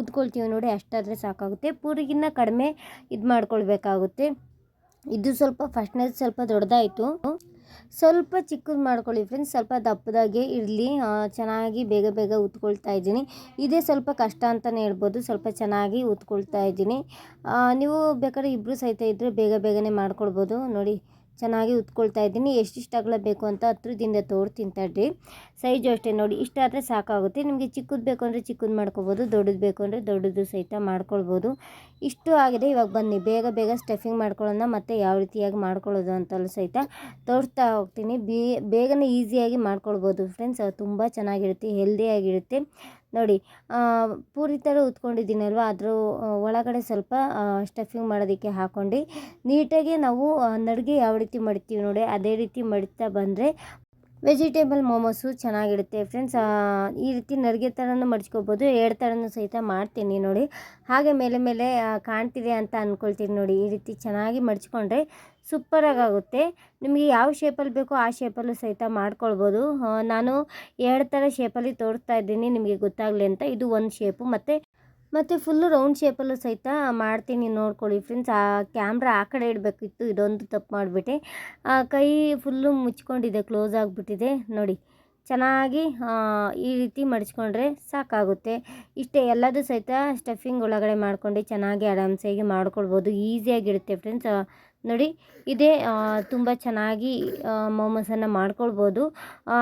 ಉತ್ಕೊಳ್ತೀವಿ ನೋಡಿ, ಅಷ್ಟಾದರೆ ಸಾಕಾಗುತ್ತೆ. ಪೂರಿಗಿನ್ನ ಕಡಿಮೆ ಇದು ಮಾಡ್ಕೊಳ್ಬೇಕಾಗುತ್ತೆ ಇದು ಸ್ವಲ್ಪ ಫಸ್ಟ್ನೇದು ಸ್ವಲ್ಪ ದೊಡ್ಡದಾಯಿತು. ಸ್ವಲ್ಪ ಚಿಕ್ಕದು ಮಾಡ್ಕೊಳ್ಳಿ ಫ್ರೆಂಡ್ಸ್ ಸ್ವಲ್ಪ ದಪ್ಪದಾಗೆ ಇರಲಿ. ಚೆನ್ನಾಗಿ ಬೇಗ ಬೇಗ ಉತ್ಕೊಳ್ತಾ ಇದ್ದೀನಿ. ಇದೇ ಸ್ವಲ್ಪ ಕಷ್ಟ ಅಂತಲೇ ಹೇಳ್ಬೋದು. ಸ್ವಲ್ಪ ಚೆನ್ನಾಗಿ ಉತ್ಕೊಳ್ತಾ ಇದ್ದೀನಿ. ನೀವು ಬೇಕಾದ್ರೆ ಇಬ್ಬರು ಸಹಿತ ಇದ್ದರೆ ಬೇಗ ಬೇಗನೆ ಮಾಡ್ಕೊಳ್ಬೋದು. ನೋಡಿ ಚೆನ್ನಾಗಿ ಉತ್ಕೊಳ್ತಾ ಇದ್ದೀನಿ. ಎಷ್ಟಿಷ್ಟು ಅಗಲ ಬೇಕು ಅಂತ ಹತ್ರದಿಂದ ತೋರ್ತೀನಿ ತಡ್ರಿ. ಸೈಜು ಅಷ್ಟೇ ನೋಡಿ ಇಷ್ಟಾದರೆ ಸಾಕಾಗುತ್ತೆ. ನಿಮಗೆ ಚಿಕ್ಕದು ಬೇಕು ಅಂದರೆ ಚಿಕ್ಕದು ಮಾಡ್ಕೊಬೋದು, ದೊಡ್ಡದು ಬೇಕು ಅಂದರೆ ದೊಡ್ಡದು ಸಹಿತ ಮಾಡ್ಕೊಳ್ಬೋದು. ಇಷ್ಟು ಆಗಿದೆ. ಇವಾಗ ಬನ್ನಿ, ಬೇಗ ಬೇಗ ಸ್ಟಫಿಂಗ್ ಮಾಡ್ಕೊಳ್ಳೋಣ, ಮತ್ತು ಯಾವ ರೀತಿಯಾಗಿ ಮಾಡ್ಕೊಳ್ಳೋದು ಅಂತಲೂ ಸಹಿತ ತೋರಿಸ್ತಾ ಹೋಗ್ತೀನಿ. ಬೇಗನೆ ಈಸಿಯಾಗಿ ಮಾಡ್ಕೊಳ್ಬೋದು. ಫ್ರೆಂಡ್ಸ್ ತುಂಬ ಚೆನ್ನಾಗಿರುತ್ತೆ ಹೆಲ್ದಿಯಾಗಿರುತ್ತೆ ನೋಡಿ ಪೂರಿ ಥರ ಉತ್ಕೊಂಡಿದ್ದೀನಲ್ವ? ಅದ್ರ ಒಳಗಡೆ ಸ್ವಲ್ಪ ಸ್ಟಫಿಂಗ್ ಮಾಡೋದಕ್ಕೆ ಹಾಕ್ಕೊಂಡು ನೀಟಾಗಿ ನಾವು ನಡುಗೆ ಯಾವ ರೀತಿ ಮಡಿತೀವಿ ನೋಡಿ, ಅದೇ ರೀತಿ ಮಡಿತಾ ಬಂದರೆ ವೆಜಿಟೇಬಲ್ ಮೋಮೋಸು ಚೆನ್ನಾಗಿರುತ್ತೆ ಫ್ರೆಂಡ್ಸ್. ಈ ರೀತಿ ನರಿಗೆ ಥರನೂ ಮಡ್ಚ್ಕೊಬೋದು, ಎರಡು ಥರನೂ ಸಹಿತ ಮಾಡ್ತೀನಿ ನೋಡಿ. ಹಾಗೆ ಮೇಲೆ ಮೇಲೆ ಕಾಣ್ತಿದೆ ಅಂತ ಅಂದ್ಕೊಳ್ತೀನಿ ನೋಡಿ. ಈ ರೀತಿ ಚೆನ್ನಾಗಿ ಮಡ್ಚ್ಕೊಂಡ್ರೆ ಸೂಪರಾಗುತ್ತೆ ನಿಮಗೆ ಯಾವ ಶೇಪಲ್ಲಿ ಬೇಕೋ ಆ ಶೇಪಲ್ಲೂ ಸಹಿತ ಮಾಡ್ಕೊಳ್ಬೋದು. ನಾನು ಎರಡು ಥರ ಶೇಪಲ್ಲಿ ತೋರಿಸ್ತಾ ಇದ್ದೀನಿ, ನಿಮಗೆ ಗೊತ್ತಾಗಲಿ ಅಂತ. ಇದು ಒಂದು ಶೇಪು ಮತ್ತು ಮತ್ತು ಫುಲ್ಲು ರೌಂಡ್ ಶೇಪಲ್ಲೂ ಸಹಿತ ಮಾಡ್ತೀನಿ ನೋಡ್ಕೊಳ್ಳಿ ಫ್ರೆಂಡ್ಸ್ ಆ ಕ್ಯಾಮ್ರಾ ಆ ಕಡೆ ಇಡಬೇಕಿತ್ತು, ಇದೊಂದು ತಪ್ಪು ಮಾಡಿಬಿಟ್ಟೆ. ಆ ಕೈ ಫುಲ್ಲು ಮುಚ್ಕೊಂಡಿದೆ ಕ್ಲೋಸ್ ಆಗಿಬಿಟ್ಟಿದೆ. ನೋಡಿ, ಚೆನ್ನಾಗಿ ಈ ರೀತಿ ಮಡಿಸ್ಕೊಂಡ್ರೆ ಸಾಕಾಗುತ್ತೆ. ಇಷ್ಟೇ, ಎಲ್ಲದೂ ಸಹಿತ ಸ್ಟಫಿಂಗ್ ಒಳಗಡೆ ಮಾಡ್ಕೊಂಡು ಚೆನ್ನಾಗಿ ಆರಾಮ್ಸಾಗಿ ಮಾಡ್ಕೊಳ್ಬೋದು. ಈಸಿಯಾಗಿರುತ್ತೆ ಫ್ರೆಂಡ್ಸ್ ನೋಡಿ, ಇದೇ ತುಂಬ ಚೆನ್ನಾಗಿ ಮೋಮೋಸನ್ನು ಮಾಡ್ಕೊಳ್ಬೋದು.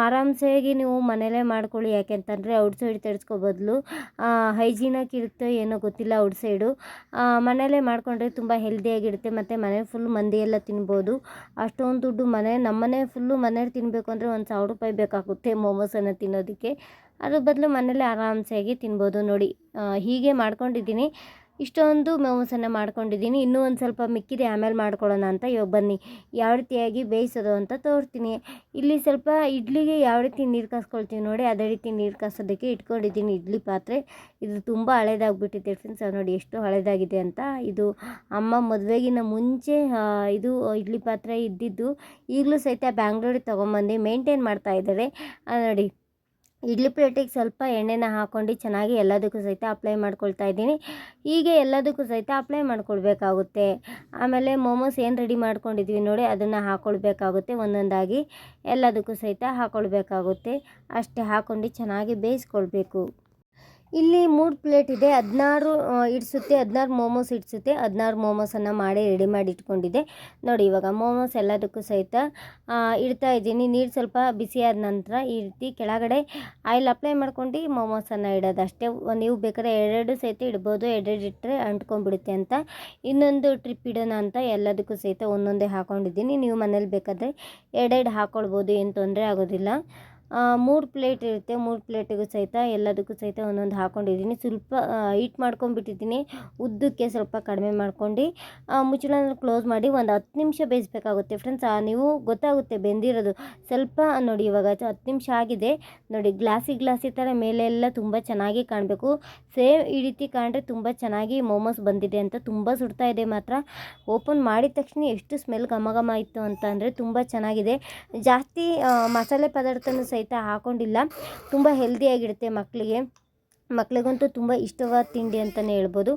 ಆರಾಮ್ಸೆಯಾಗಿ ನೀವು ಮನೇಲೇ ಮಾಡ್ಕೊಳ್ಳಿ. ಯಾಕೆಂತಂದರೆ ಔಟ್ಸೈಡ್ ತರಿಸ್ಕೋ ಬದಲು ಹೈಜೀನಾಗಿ ಇರುತ್ತೋ ಏನೋ ಗೊತ್ತಿಲ್ಲ ಔಟ್ಸೈಡು ಮನೇಲೇ ಮಾಡಿಕೊಂಡ್ರೆ ತುಂಬ ಹೆಲ್ದಿಯಾಗಿರುತ್ತೆ ಮತ್ತು ಮನೆ ಫುಲ್ ಮಂದಿ ಎಲ್ಲ ತಿನ್ಬೋದು. ಅಷ್ಟೊಂದು ದುಡ್ಡು ಮನೆ ನಮ್ಮನೆ ಫುಲ್ಲು ಮನೇಲಿ ತಿನ್ನಬೇಕು ಅಂದರೆ ಒಂದು ಸಾವಿರ ರೂಪಾಯಿ ಬೇಕಾಗುತ್ತೆ ಮೋಮೋಸನ್ನು ತಿನ್ನೋದಕ್ಕೆ. ಅದ್ರ ಬದಲು ಮನೇಲಿ ಆರಾಮ್ಸೆಯಾಗಿ ತಿನ್ಬೋದು. ನೋಡಿ ಹೀಗೆ ಮಾಡ್ಕೊಂಡಿದ್ದೀನಿ. ಇಷ್ಟೊಂದು ಮೋಮೋಸನ್ನು ಮಾಡ್ಕೊಂಡಿದ್ದೀನಿ. ಇನ್ನೂ ಒಂದು ಸ್ವಲ್ಪ ಮಿಕ್ಕಿದೆ, ಆಮೇಲೆ ಮಾಡ್ಕೊಳ್ಳೋಣ ಅಂತ ಇವಾಗ ಬನ್ನಿ. ಯಾವ ರೀತಿಯಾಗಿ ಬೇಯಿಸೋದು ಅಂತ ತೋರಿಸ್ತೀನಿ. ಇಲ್ಲಿ ಸ್ವಲ್ಪ ಇಡ್ಲಿಗೆ ಯಾವ ರೀತಿ ನೀರು ಕಾಸ್ಕೊಳ್ತೀವಿ ನೋಡಿ, ಅದೇ ರೀತಿ ನೀರು ಕಾಸೋದಕ್ಕೆ ಇಟ್ಕೊಂಡಿದ್ದೀನಿ ಇಡ್ಲಿ ಪಾತ್ರೆ. ಇದು ತುಂಬ ಹಳೇದಾಗ್ಬಿಟ್ಟಿದೆ ಫ್ರೆಂಡ್ಸ್ ನೋಡಿ ಎಷ್ಟು ಹಳೇದಾಗಿದೆ ಅಂತ. ಇದು ಅಮ್ಮ ಮದುವೆಗಿನ ಮುಂಚೆ ಇದು ಇಡ್ಲಿ ಪಾತ್ರೆ ಇದ್ದಿದ್ದು. ಈಗಲೂ ಸಹಿತ ಬ್ಯಾಂಗ್ಳೂರಿಗೆ ತೊಗೊಂಬಂದು ಮೇಂಟೈನ್ ಮಾಡ್ತಾ ಇದ್ದಾರೆ. ನೋಡಿ. ಇಡ್ಲಿ ಪ್ಲೇಟಿಗೆ ಸ್ವಲ್ಪ ಎಣ್ಣೆನ ಹಾಕ್ಕೊಂಡು ಚೆನ್ನಾಗಿ ಎಲ್ಲದಕ್ಕೂ ಸಹಿತ ಅಪ್ಲೈ ಮಾಡ್ಕೊಳ್ತಾ ಇದ್ದೀನಿ. ಹೀಗೆ ಎಲ್ಲದಕ್ಕೂ ಸಹಿತ ಅಪ್ಲೈ ಮಾಡ್ಕೊಳ್ಬೇಕಾಗುತ್ತೆ. ಆಮೇಲೆ ಮೋಮೋಸ್ ಏನು ರೆಡಿ ಮಾಡ್ಕೊಂಡಿದ್ವಿ ನೋಡಿ, ಅದನ್ನು ಹಾಕ್ಕೊಳ್ಬೇಕಾಗುತ್ತೆ ಒಂದೊಂದಾಗಿ ಎಲ್ಲದಕ್ಕೂ ಸಹಿತ ಹಾಕ್ಕೊಳ್ಬೇಕಾಗುತ್ತೆ ಅಷ್ಟೇ ಹಾಕ್ಕೊಂಡು ಚೆನ್ನಾಗಿ ಬೇಯಿಸ್ಕೊಳ್ಬೇಕು. ಇಲ್ಲಿ ಮೂರು ಪ್ಲೇಟ್ ಇದೆ. ಹದಿನಾರು ಇಡಿಸುತ್ತೆ, ಹದಿನಾರು ಮೋಮೋಸ್ ಇಡಿಸುತ್ತೆ. ಹದಿನಾರು ಮೋಮೋಸನ್ನು ಮಾಡಿ ರೆಡಿ ಮಾಡಿ ಇಟ್ಕೊಂಡಿದ್ದೆ. ನೋಡಿ, ಇವಾಗ ಮೋಮೋಸ್ ಎಲ್ಲದಕ್ಕೂ ಸಹಿತ ಇಡ್ತಾ ಇದ್ದೀನಿ. ನೀರು ಸ್ವಲ್ಪ ಬಿಸಿಯಾದ ನಂತರ ಈ ರೀತಿ ಕೆಳಗಡೆ ಆಯಿಲ್ ಅಪ್ಲೈ ಮಾಡ್ಕೊಂಡು ಮೋಮೋಸನ್ನು ಇಡೋದು ಅಷ್ಟೇ. ನೀವು ಬೇಕಾದ್ರೆ ಎರಡೆರಡು ಸಹಿತ ಇಡ್ಬೋದು. ಎರಡೆರಡು ಇಟ್ಟರೆ ಅಂಟ್ಕೊಂಡ್ಬಿಡುತ್ತೆ ಅಂತ. ಇನ್ನೊಂದು ಟ್ರಿಪ್ ಇಡೋಣ ಅಂತ ಎಲ್ಲದಕ್ಕೂ ಸಹಿತ ಒಂದೊಂದೇ ಹಾಕ್ಕೊಂಡಿದ್ದೀನಿ ನೀವು ಮನೇಲಿ ಬೇಕಾದರೆ ಎರಡೆರಡು ಹಾಕ್ಕೊಳ್ಬೋದು ಏನು ತೊಂದರೆ ಆಗೋದಿಲ್ಲ. ಮೂರು ಪ್ಲೇಟ್ ಇರುತ್ತೆ. ಮೂರು ಪ್ಲೇಟಿಗೂ ಸಹಿತ ಎಲ್ಲದಕ್ಕೂ ಸಹಿತ ಒಂದೊಂದು ಹಾಕ್ಕೊಂಡಿದ್ದೀನಿ ಸ್ವಲ್ಪ ಹೀಟ್ ಮಾಡ್ಕೊಂಡ್ಬಿಟ್ಟಿದ್ದೀನಿ. ಉದ್ದಕ್ಕೆ ಸ್ವಲ್ಪ ಕಡಿಮೆ ಮಾಡ್ಕೊಂಡು ಮುಚ್ಚಳನ ಕ್ಲೋಸ್ ಮಾಡಿ ಒಂದು ಹತ್ತು ನಿಮಿಷ ಬೇಯಿಸ್ಬೇಕಾಗುತ್ತೆ. ಫ್ರೆಂಡ್ಸ್ ನೀವು ಗೊತ್ತಾಗುತ್ತೆ ಬೆಂದಿರೋದು. ಸ್ವಲ್ಪ ನೋಡಿ, ಇವಾಗ ಹತ್ತು ನಿಮಿಷ ಆಗಿದೆ. ನೋಡಿ, ಗ್ಲಾಸಿ ಗ್ಲಾಸಿ ಥರ ಮೇಲೆ ಎಲ್ಲ ತುಂಬ ಚೆನ್ನಾಗಿ ಕಾಣಬೇಕು. ಸೇಮ್ ಈ ರೀತಿ ಕಾಣ್ರೆ ತುಂಬ ಚೆನ್ನಾಗಿ ಮೋಮೋಸ್ ಬಂದಿದೆ ಅಂತ ತುಂಬ ಸುಡ್ತಾ ಇದೆ ಮಾತ್ರ. ಓಪನ್ ಮಾಡಿದ ತಕ್ಷಣ ಎಷ್ಟು ಸ್ಮೆಲ್ ಘಮ ಘಮ ಇತ್ತು ಅಂತ ಅಂದರೆ ತುಂಬ ಚೆನ್ನಾಗಿದೆ. ಜಾಸ್ತಿ ಮಸಾಲೆ ಪದಾರ್ಥನೂ ಸಹಿತ ಹಾಕೊಂಡಿಲ್ಲ. ತುಂಬ ಹೆಲ್ದಿಯಾಗಿರುತ್ತೆ ಮಕ್ಕಳಿಗೆ ಮಕ್ಕಳಿಗಂತೂ ತುಂಬ ಇಷ್ಟವಾದ ತಿಂಡಿ ಅಂತಲೇ ಹೇಳ್ಬೋದು.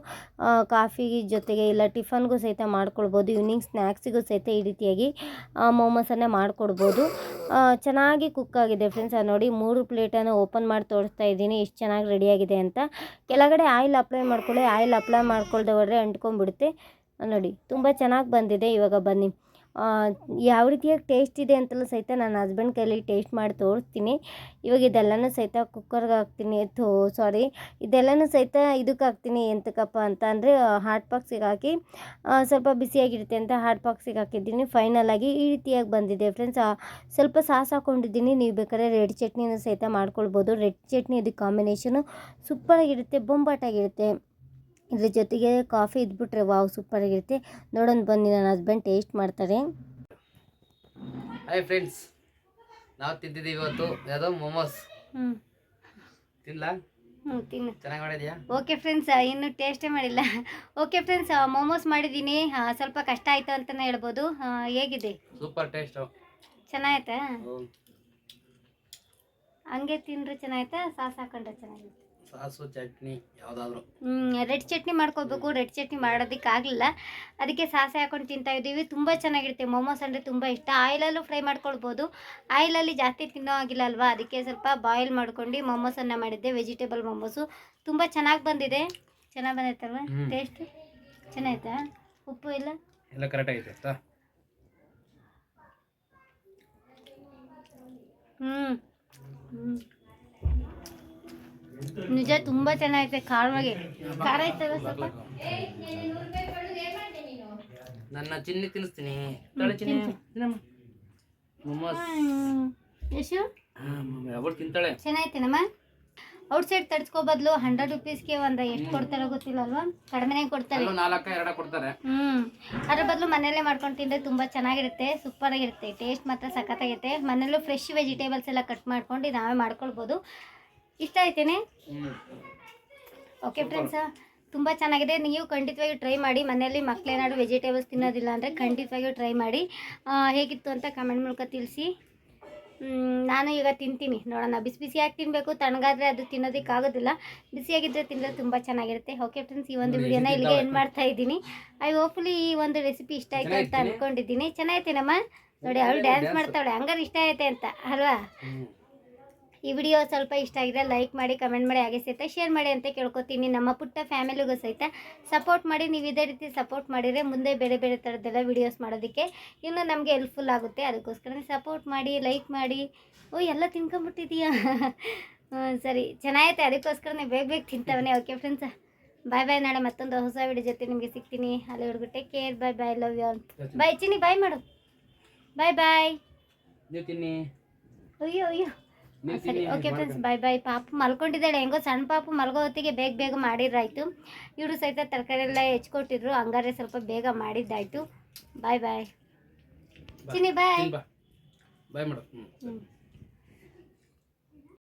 ಕಾಫಿ ಜೊತೆಗೆ ಇಲ್ಲ, ಟಿಫನ್ಗೂ ಸಹಿತ ಮಾಡ್ಕೊಳ್ಬೋದು. ಈವ್ನಿಂಗ್ ಸ್ನ್ಯಾಕ್ಸಿಗೂ ಸಹಿತ ಈ ರೀತಿಯಾಗಿ ಮೋಮೋಸನ್ನೇ ಮಾಡಿಕೊಡ್ಬೋದು. ಚೆನ್ನಾಗಿ ಕುಕ್ ಆಗಿದೆ ಫ್ರೆಂಡ್ಸ್ ನೋಡಿ ಮೂರು ಪ್ಲೇಟನ್ನು ಓಪನ್ ಮಾಡಿ ತೋರಿಸ್ತಾ ಇದ್ದೀನಿ. ಎಷ್ಟು ಚೆನ್ನಾಗಿ ರೆಡಿಯಾಗಿದೆ ಅಂತ. ಕೆಳಗಡೆ ಆಯಿಲ್ ಅಪ್ಲೈ ಮಾಡ್ಕೊಳ್ಳಿ. ಆಯಿಲ್ ಅಪ್ಲೈ ಮಾಡ್ಕೊಳ್ದೆ ಹೋದರೆ ಅಂಟ್ಕೊಂಡ್ಬಿಡುತ್ತೆ. ನೋಡಿ ತುಂಬ ಚೆನ್ನಾಗಿ ಬಂದಿದೆ. ಇವಾಗ ಬನ್ನಿ. ಯಾವ ರೀತಿಯಾಗಿ ಟೇಸ್ಟ್ ಇದೆ ಅಂತಲೂ ಸಹಿತ ನನ್ನ ಹಸ್ಬೆಂಡ್ ಕೈಲಿ ಟೇಸ್ಟ್ ಮಾಡಿ ತೋರಿಸ್ತೀನಿ. ಇವಾಗ ಇದೆಲ್ಲನೂ ಸಹಿತ ಕುಕ್ಕರ್ಗೆ ಹಾಕ್ತೀನಿ, ಥೋ ಸಾರಿ ಇದೆಲ್ಲನೂ ಸಹಿತ ಇದಕ್ಕೆ ಹಾಕ್ತೀನಿ ಎಂತಕ್ಕಪ್ಪ ಅಂತ ಅಂದರೆ ಹಾಟ್ ಬಾಕ್ಸಿಗೆ ಹಾಕಿ ಸ್ವಲ್ಪ ಬಿಸಿಯಾಗಿರುತ್ತೆ ಅಂತ ಹಾಟ್ ಬಾಕ್ಸಿಗೆ ಹಾಕಿದ್ದೀನಿ. ಫೈನಲ್ ಆಗಿ ಈ ರೀತಿಯಾಗಿ ಬಂದಿದೆ ಫ್ರೆಂಡ್ಸ್ ಸ್ವಲ್ಪ ಸಾಸ್ ಹಾಕ್ಕೊಂಡಿದ್ದೀನಿ ನೀವು ಬೇಕಾದ್ರೆ ರೆಡ್ ಚಟ್ನಿನೂ ಸಹಿತ ಮಾಡ್ಕೊಳ್ಬೋದು. ರೆಡ್ ಚಟ್ನಿ ಇದಕ್ಕೆ ಕಾಂಬಿನೇಷನು ಸೂಪರಾಗಿರುತ್ತೆ ಬೊಂಬಾಟಾಗಿರುತ್ತೆ ಇದ್ರ ಜೊತೆಗೆ ಕಾಫಿ ಇದ್ಬಿಟ್ರೆ ವಾವ್ ಸೂಪರಾಗಿರುತ್ತೆ ನೋಡೋಣ ಬನ್ನಿ ನನ್ನ ಹಸ್ಬೆಂಡ್ ಟೇಸ್ಟ್ ಮಾಡ್ತಾರೆ.
ಹಾಯ್ ಫ್ರೆಂಡ್ಸ್ ನಾವು ತಿಂದಿದ್ದೀವಿ ಇವತ್ತು. ಯಾವುದೋ ಮೊಮೋಸ್
ಹ್ಞೂ
ತಿನ್ಲಾ?
ಹ್ಞೂ ತಿನ್ನು.
ಚೆನ್ನಾಗಿ ಮಾಡಿದ್ಯಾ?
ಓಕೆ ಫ್ರೆಂಡ್ಸ್ ಇನ್ನೂ ಟೇಸ್ಟೇ ಮಾಡಿಲ್ಲ. ಓಕೆ ಫ್ರೆಂಡ್ಸ್ ಮೋಮೋಸ್ ಮಾಡಿದ್ದೀನಿ. ಸ್ವಲ್ಪ ಕಷ್ಟ ಆಯಿತು ಅಂತಲೇ ಹೇಳ್ಬೋದು. ಆ, ಹೇಗಿದೆ?
ಸೂಪರ್ ಟೇಸ್ಟು
ಚೆನ್ನಾಯ್ತಾ ಹಂಗೆ ತಿಂದ್ರೆ ಚೆನ್ನಾಯ್ತಾ ಸಾಸ್ ಹಾಕೊಂಡ್ರೆ ಚೆನ್ನಾಗಿತ್ತು
ಸಾಸು ಚಟ್ನಿ ಯಾವುದಾದ್ರೂ.
ರೆಡ್ ಚಟ್ನಿ ಮಾಡ್ಕೋಬೇಕು ರೆಡ್ ಚಟ್ನಿ ಮಾಡೋದಕ್ಕೆ ಆಗಲಿಲ್ಲ ಅದಕ್ಕೆ ಸಾಸೆ ಹಾಕೊಂಡು ತಿಂತಾ ಇದ್ದೀವಿ. ತುಂಬ ಚೆನ್ನಾಗಿರುತ್ತೆ. ಮೋಮೋಸ್ ಅಂದರೆ ತುಂಬ ಇಷ್ಟ. ಆಯಿಲಲ್ಲೂ ಫ್ರೈ ಮಾಡ್ಕೊಳ್ಬೋದು. ಆಯಿಲಲ್ಲಿ ಜಾಸ್ತಿ ತಿನ್ನೋ ಆಗಿಲ್ಲ ಅಲ್ವಾ? ಅದಕ್ಕೆ ಸ್ವಲ್ಪ ಬಾಯ್ಲ್ ಮಾಡ್ಕೊಂಡು ಮೋಮೋಸನ್ನು ಮಾಡಿದ್ದೆ. ವೆಜಿಟೇಬಲ್ ಮೋಮೋಸು ತುಂಬ ಚೆನ್ನಾಗಿ ಬಂದಿದೆ. ಚೆನ್ನಾಗಿ ಬಂದೈತಲ್ವ. ಟೇಸ್ಟ್ ಚೆನ್ನಾಯ್ತಾ? ಉಪ್ಪು ಇಲ್ಲ
ಎಲ್ಲ ಕರೆಕ್ಟ್ ಆಗೈತೆ ಆಯ್ತಾ
ಹ್ಞೂ ಹ್ಞೂ ನಿಜ ತುಂಬ ಚೆನ್ನಾಗಿದೆ ಖಾರವಾಗಿ. ಖಾರ ಐತಲ್ಲ ಸ್ವಲ್ಪ?
ನನ್ನ ಚಿನ್ನಿ ತಿನ್ನಿಸ್ತೀನಿ. ತಳೆ ಚಿನ್ನಿ. ಅವಳು ತಿಂತಾಳೆ.
ಚೆನ್ನಾಗಿತ್ತೇನಮ್ಮ ಔಟ್ ಸೈಡ್ ತಡ್ಸ್ಕೋ ಬದಲು ಹಂಡ್ರೆಡ್ ರುಪೀಸ್ಗೆ ಒಂದು ಎಷ್ಟು ಕೊಡ್ತಾರೋ ಗೊತ್ತಿಲ್ಲ ಅಲ್ವಾ ಕಡಿಮೆನೇ ಕೊಡ್ತಾರೆ.
ನಾಲ್ಕ ಎರಡ ಕೊಡ್ತಾರೆ.
ಹ್ಮ್. ಅದ್ರ ಬದಲು ಮನೆಯಲ್ಲೇ ಮಾಡ್ಕೊಂಡು ತಿಂದ್ರೆ ತುಂಬಾ ಚೆನ್ನಾಗಿರುತ್ತೆ ಸೂಪರ್ ಆಗಿರುತ್ತೆ ಟೇಸ್ಟ್ ಮಾತ್ರ ಸಖತ್ತಾಗಿರುತ್ತೆ. ಮನೇಲೂ ಫ್ರೆಶ್ ವೆಜಿಟೇಬಲ್ಸ್ ಎಲ್ಲ ಕಟ್ ಮಾಡ್ಕೊಂಡು ನಾವೇ ಮಾಡ್ಕೊಳ್ಬೋದು. ಇಷ್ಟ ಆಯ್ತೇನೆ? ಓಕೆ ಫ್ರೆಂಡ್ಸ್ ತುಂಬ ಚೆನ್ನಾಗಿದೆ. ನೀವು ಖಂಡಿತವಾಗಿಯೂ ಟ್ರೈ ಮಾಡಿ. ಮನೆಯಲ್ಲಿ ಮಕ್ಕಳೇನಾದ್ರು ವೆಜಿಟೇಬಲ್ಸ್ ತಿನ್ನೋದಿಲ್ಲ ಅಂದರೆ ಖಂಡಿತವಾಗಿಯೂ ಟ್ರೈ ಮಾಡಿ. ಹೇಗಿತ್ತು ಅಂತ ಕಮೆಂಟ್ ಮೂಲಕ ತಿಳಿಸಿ. ನಾನು ಈಗ ತಿಂತೀನಿ. ನೋಡೋಣ. ಬಿಸಿ ಬಿಸಿಯಾಗಿ ತಿನ್ನಬೇಕು ತಣ್ಣಗಾದರೆ ಅದು ತಿನ್ನೋದಕ್ಕಾಗೋದಿಲ್ಲ ಬಿಸಿಯಾಗಿದ್ದರೆ ತಿಂದರೆ ತುಂಬ ಚೆನ್ನಾಗಿರುತ್ತೆ. ಓಕೆ ಫ್ರೆಂಡ್ಸ್ ಈ ಒಂದು ವಿಡಿಯೋನ ಇಲ್ಲಿಗೆ
ಏನು
ಎಂಡ್ ಮಾಡ್ತಾ ಇದ್ದೀನಿ. ಐ ಹೋಪ್ಫುಲಿ ಈ ಒಂದು ರೆಸಿಪಿ ಇಷ್ಟ ಆಯಿತು ಅಂತ ಅಂದ್ಕೊಂಡಿದ್ದೀನಿ ಚೆನ್ನಾಯ್ತೇನಮ್ಮ ನೋಡಿ ಅವಳು ಡ್ಯಾನ್ಸ್ ಮಾಡ್ತಾವಳೆ ಹಂಗಾರೆ ಇಷ್ಟ ಆಯ್ತೆ ಅಂತ ಅಲ್ವಾ? ಈ ವಿಡಿಯೋ ಸ್ವಲ್ಪ ಇಷ್ಟ ಆಗಿದೆ ಲೈಕ್ ಮಾಡಿ ಕಮೆಂಟ್ ಮಾಡಿ ಹಾಗೆ ಸಹಿತ ಶೇರ್ ಮಾಡಿ ಅಂತ ಕೇಳ್ಕೊತೀನಿ. ನಮ್ಮ ಪುಟ್ಟ ಫ್ಯಾಮಿಲಿಗೂ ಸಹಿತ ಸಪೋರ್ಟ್ ಮಾಡಿ ನೀವು ಇದೇ ರೀತಿ ಸಪೋರ್ಟ್ ಮಾಡಿದರೆ ಮುಂದೆ ಬೇರೆ ಬೇರೆ ಥರದ್ದೆಲ್ಲ ವಿಡಿಯೋಸ್ ಮಾಡೋದಕ್ಕೆ ಇನ್ನೂ ನಮಗೆ ಹೆಲ್ಪ್ಫುಲ್ ಆಗುತ್ತೆ. ಅದಕ್ಕೋಸ್ಕರ ಸಪೋರ್ಟ್ ಮಾಡಿ ಲೈಕ್ ಮಾಡಿ. ಓ ಎಲ್ಲ ತಿನ್ಕೊಂಬಿಟ್ಟಿದೀಯಾ ಹ್ಞೂ ಸರಿ. ಚೆನ್ನಾಗೈತೆ. ಅದಕ್ಕೋಸ್ಕರ ಬೇಗ ಬೇಗ ತಿಂತಾವನೆ. ಓಕೆ ಫ್ರೆಂಡ್ಸ್ ಬಾಯ್ ಬಾಯ್ ನಾಳೆ ಮತ್ತೊಂದು ಹೊಸ ವಿಡಿಯೋ ಜೊತೆ ನಿಮಗೆ ಸಿಗ್ತೀನಿ. ಅಲ್ಲಿವರೆಗೂ take care bye bye love you bye Chinni. Bye ಮಾಡು. ಬಾಯ್ ಬಾಯ್
ನೀವು
ಅಯ್ಯೋ ಅಯ್ಯೋ.
ನೀವು
ಸರಿ ಓಕೆ ಫ್ರೆಂಡ್ಸ್ ಬಾಯ್ ಬಾಯ್ ಪಾಪು ಮಲ್ಕೊಂಡಿದ್ದಾಳೆ. ಹೆಂಗೋ ಸಣ್ಣ ಪಾಪು ಮಲ್ಗೋ ಹೊತ್ತಿಗೆ ಬೇಗ ಬೇಗ ಮಾಡಿದ್ರಾಯ್ತು. ಇವರು ಸಹಿತ ತರಕಾರಿ ಎಲ್ಲ ಹೆಚ್ಕೊಟ್ಟಿದ್ರು. ಹಂಗಾರೆ ಸ್ವಲ್ಪ ಬೇಗ ಮಾಡಿದ್ದಾಯ್ತು. ಬಾಯ್ ಬಾಯ್ ಚಿನ್ನಿ ಬಾಯ್
ಬಾಯ್ ಮೇಡಮ್
ಹ್ಞೂ